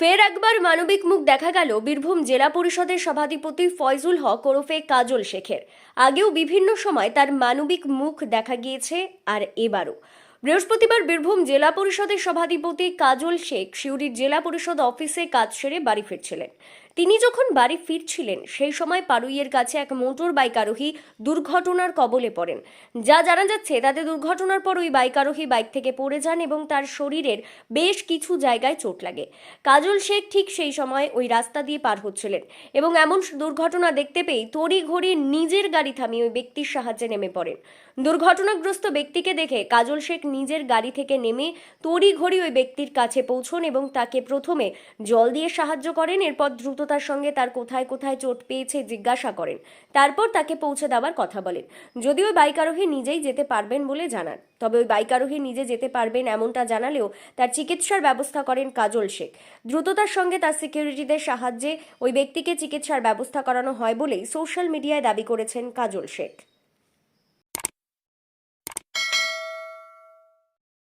ফের একবার মানবিক মুখ দেখা গেল বীরভূম জেলা পরিষদের সভাধিপতি ফয়জুল হক ওরফে কাজল শেখের। আগেও বিভিন্ন সময় তার মানবিক মুখ দেখা গিয়েছে আর এবারও। বৃহস্পতিবার বীরভূম জেলা পরিষদের সভাধিপতি কাজল শেখ সিউড়ির জেলা পরিষদ অফিসে কাজ সেরে বাড়ি ফিরছিলেন। তিনি যখন বাড়ি ফিরছিলেন, সেই সময় পারুইয়ের কাছে এক মোটর বাইক আরোহী দুর্ঘটনার কবলে পড়েন। যা জানা যাচ্ছে, তাতে দুর্ঘটনার পর ওই বাইক আরোহী বাইক থেকে পড়ে যান এবং তার শরীরের বেশ কিছু জায়গায় চোট লাগে। কাজল শেখ ঠিক সেই সময় ওই রাস্তা দিয়ে পার হচ্ছিলেন এবং এমন দুর্ঘটনা দেখতে পেয়ে তড়ি ঘড়ি নিজের গাড়ি থামিয়ে ওই ব্যক্তির সাহায্যে নেমে পড়েন। দুর্ঘটনাগ্রস্ত ব্যক্তিকে দেখে কাজল শেখ নিজের গাড়ি থেকে নেমে তড়ি ঘড়ি ওই ব্যক্তির কাছে পৌঁছন এবং তাকে প্রথমে জল দিয়ে সাহায্য করেন, এরপর দ্রুততার সঙ্গে তার কোথায় কোথায় চোট পেয়েছে জিজ্ঞাসা করেন। তারপর তাকে পৌঁছে দেওয়ার কথা বলেন। যদিও বাইক আরোহী নিজেই যেতে পারবেন বলে জানান, তবে ওই বাইক আরোহী নিজে যেতে পারবেন এমনটা জানালেও তার চিকিৎসার ব্যবস্থা করেন কাজল শেখ। দ্রুততার সঙ্গে তার সিকিউরিটিদের সাহায্যে ওই ব্যক্তিকে চিকিৎসার ব্যবস্থা করানো হয় বলেই সোশ্যাল মিডিয়ায় দাবি করেছেন কাজল শেখ।